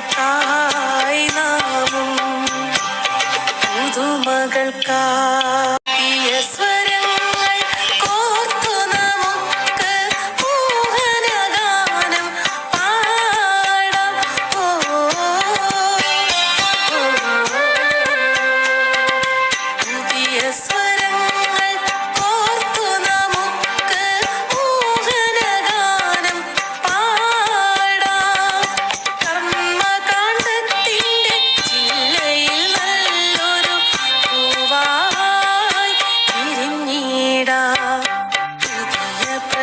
மகள்காய் நாமும். புது மகள்காய்